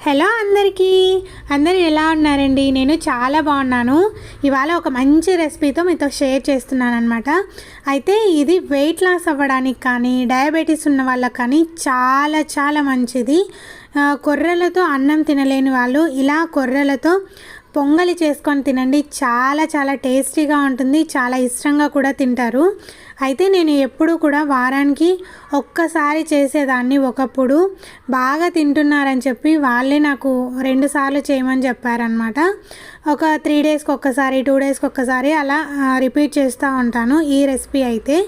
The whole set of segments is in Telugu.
హలో అందరికీ. అందరూ ఎలా ఉన్నారండి? నేను చాలా బాగున్నాను. ఇవాళ ఒక మంచి రెసిపీతో మీతో షేర్ చేస్తున్నాను అనమాట అయితే ఇది వెయిట్ లాస్ అవ్వడానికి కానీ డయాబెటీస్ ఉన్న వాళ్ళకి కానీ చాలా చాలా మంచిది. కొర్రలతో అన్నం తినలేని వాళ్ళు ఇలా కొర్రలతో పొంగలి చేసుకొని తినండి. చాలా చాలా టేస్టీగా ఉంటుంది. చాలా ఇష్టంగా కూడా తింటారు. అయితే నేను ఎప్పుడు కూడా వారానికి ఒక్కసారి చేసేదాన్ని. ఒకప్పుడు బాగా తింటున్నారని చెప్పి వాళ్ళే నాకు రెండు సార్లు చేయమని చెప్పారనమాట ఒక త్రీ డేస్కి ఒక్కసారి టూ డేస్కి ఒక్కసారి అలా రిపీట్ చేస్తూ ఉంటాను ఈ రెసిపీ అయితే.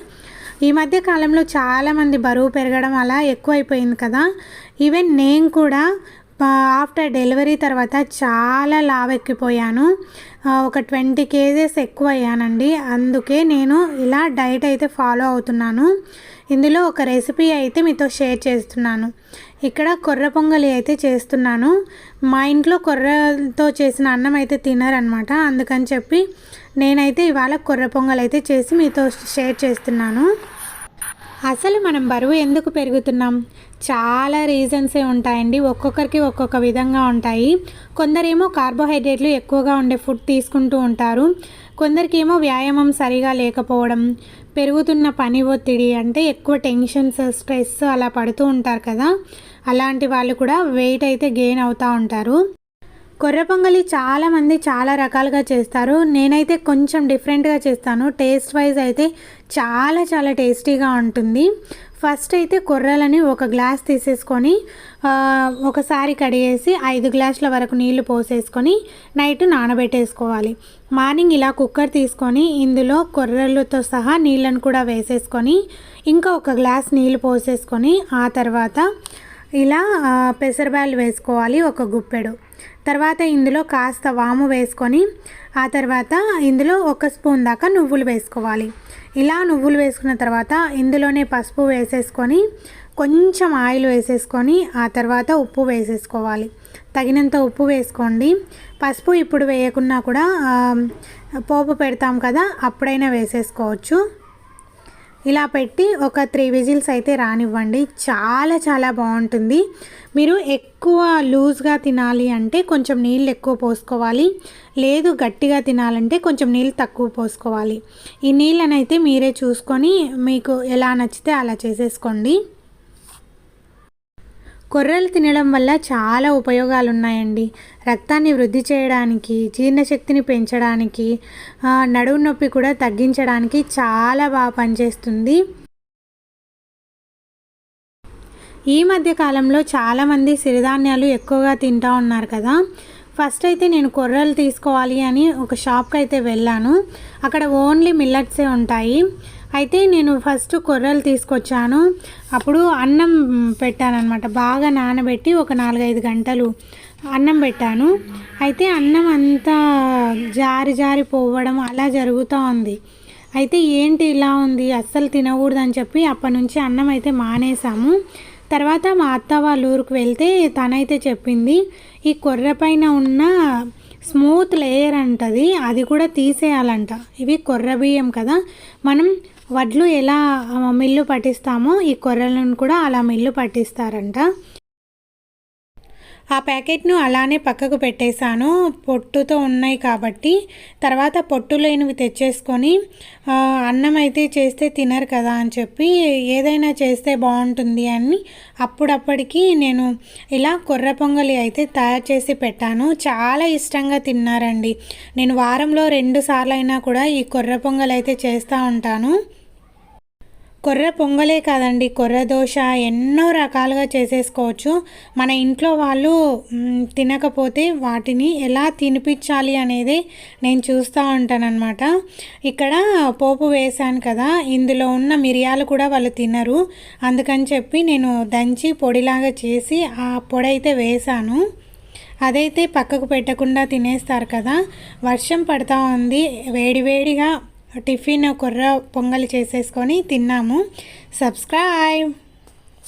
ఈ మధ్య కాలంలో చాలామంది బరువు పెరగడం అలా ఎక్కువైపోయింది కదా. ఈవెన్ నేను కూడా ఆఫ్టర్ డెలివరీ తర్వాత చాలా లావ్ ఎక్కిపోయాను ఒక ట్వంటీ కేజెస్ ఎక్కువ అయ్యానండి అందుకే నేను ఇలా డైట్ అయితే ఫాలో అవుతున్నాను. ఇందులో ఒక రెసిపీ అయితే మీతో షేర్ చేస్తున్నాను. ఇక్కడ కొర్ర పొంగలి అయితే చేస్తున్నాను. మా ఇంట్లో కొర్రతో చేసిన అన్నం అయితే తినరనమాట అందుకని చెప్పి నేనైతే ఇవాళ కొర్ర పొంగల్ అయితే చేసి మీతో షేర్ చేస్తున్నాను. అసలు మనం బరువు ఎందుకు పెరుగుతున్నాం? చాలా రీజన్సే ఉంటాయండి. ఒక్కొక్కరికి ఒక్కొక్క విధంగా ఉంటాయి. కొందరేమో కార్బోహైడ్రేట్లు ఎక్కువగా ఉండే ఫుడ్ తీసుకుంటూ ఉంటారు. కొందరికేమో వ్యాయామం సరిగా లేకపోవడం పెరుగుతున్న పని ఒత్తిడి అంటే ఎక్కువ టెన్షన్స్ స్ట్రెస్ అలా పడుతూ ఉంటారు కదా. అలాంటి వాళ్ళు కూడా వెయిట్ అయితే గెయిన్ అవుతూ ఉంటారు. కొర్ర పొంగలి చాలామంది చాలా రకాలుగా చేస్తారు. నేనైతే కొంచెం డిఫరెంట్గా చేస్తాను. టేస్ట్ వైజ్ అయితే చాలా చాలా టేస్టీగా ఉంటుంది. ఫస్ట్ అయితే కొర్రలని ఒక గ్లాస్ తీసేసుకొని ఒకసారి కడిగేసి ఐదు గ్లాసుల వరకు నీళ్ళు పోసేసుకొని నైట్ నానబెట్టేసుకోవాలి. మార్నింగ్ ఇలా కుక్కర్ తీసుకొని ఇందులో కొర్రలతో సహా నీళ్ళను కూడా వేసేసుకొని ఇంకా ఒక గ్లాస్ నీళ్ళు పోసేసుకొని ఆ తర్వాత ఇలా ఆ, పెసరబ్యాలు వేసుకోవాలి ఒక గుప్పెడు. తర్వాత ఇందులో కాస్త వాము వేసుకొని ఆ తర్వాత ఇందులో ఒక స్పూన్ దాకా నువ్వులు వేసుకోవాలి. ఇలా నువ్వులు వేసుకున్న తర్వాత ఇందులోనే పసుపు వేసేసుకొని కొంచెం ఆయిల్ వేసేసుకొని ఆ తర్వాత ఉప్పు వేసేసుకోవాలి. తగినంత ఉప్పు వేసుకోండి. పసుపు ఇప్పుడు వేయకున్నా కూడా పోపు పెడతాం కదా అప్పుడైనా వేసేసుకోవచ్చు. ఇలా పెట్టి ఒక త్రీ విజిల్స్ అయితే రానివ్వండి. చాలా చాలా బాగుంటుంది. మీరు ఎక్కువ లూజ్గా తినాలి అంటే కొంచెం నీళ్ళు ఎక్కువ పోసుకోవాలి. లేదు గట్టిగా తినాలంటే కొంచెం నీళ్ళు తక్కువ పోసుకోవాలి. ఈ నీళ్ళనైతే మీరే చూసుకొని మీకు ఎలా నచ్చితే అలా చేసేసుకోండి. కొర్రలు తినడం వల్ల చాలా ఉపయోగాలు ఉన్నాయండి రక్తాన్ని వృద్ధి చేయడానికి జీర్ణశక్తిని పెంచడానికి నడుము నొప్పి కూడా తగ్గించడానికి చాలా బాగా పనిచేస్తుంది. ఈ మధ్య కాలంలో చాలామంది సిరిధాన్యాలు ఎక్కువగా తింటూ ఉన్నారు కదా. ఫస్ట్ అయితే నేను కొర్రలు తీసుకోవాలి అని ఒక షాప్కి అయితే వెళ్ళాను. అక్కడ ఓన్లీ మిల్లట్సే ఉంటాయి. అయితే నేను ఫస్ట్ కొర్రలు తీసుకొచ్చాను. అప్పుడు అన్నం పెట్టానమాట బాగా నానబెట్టి ఒక నాలుగైదు గంటలు అన్నం పెట్టాను. అయితే అన్నం అంతా జారి జారి పోవడం అలా జరుగుతూ ఉంది. అయితే ఏంటి ఇలా ఉంది? అస్సలు తినకూడదని చెప్పి అప్పటి నుంచి అన్నం అయితే మానేసాము తర్వాత మా అత్త వాళ్ళ ఊరికి వెళ్తే తనైతే చెప్పింది ఈ కొర్ర పైన ఉన్న స్మూత్ లేయర్ అంటది అది కూడా తీసేయాలంట. ఇవి కొర్ర బియ్యం కదా. మనం వడ్లు ఎలా మిల్లు పట్టిస్తామో ఈ కొర్రలను కూడా అలా మిల్లు పట్టిస్తారంట. ఆ ప్యాకెట్ను అలానే పక్కకు పెట్టేశాను. పొట్టుతో ఉన్నాయి కాబట్టి తర్వాత పొట్టు లేనివి తెచ్చేసుకొని అన్నం అయితే చేస్తే తినరు కదా అని చెప్పి ఏదైనా చేస్తే బాగుంటుంది అని అప్పుడప్పటికి నేను ఇలా కొర్ర పొంగలి అయితే తయారు చేసి పెట్టాను. చాలా ఇష్టంగా తిన్నారండి. నేను వారంలో రెండు సార్లు అయినా కూడా ఈ కొర్ర పొంగలి అయితే చేస్తూ ఉంటాను. కొర్ర పొంగలే కాదండి. కొర్ర దోశ ఎన్నో రకాలుగా చేసేసుకోవచ్చు. మన ఇంట్లో వాళ్ళు తినకపోతే వాటిని ఎలా తినిపించాలి అనేది నేను చూస్తూ ఉంటానన్నమాట. ఇక్కడ పోపు వేశాను కదా ఇందులో ఉన్న మిరియాలు కూడా వాళ్ళు తినరు. అందుకని చెప్పి నేను దంచి పొడిలాగా చేసి ఆ పొడి అయితే వేశాను. అదైతే పక్కకు పెట్టకుండా తినేస్తారు కదా. వర్షం పడతా ఉంది. వేడివేడిగా టిఫిన్ కొర్ర పొంగలి చేసేసుకొని తిన్నాము. సబ్స్క్రైబ్!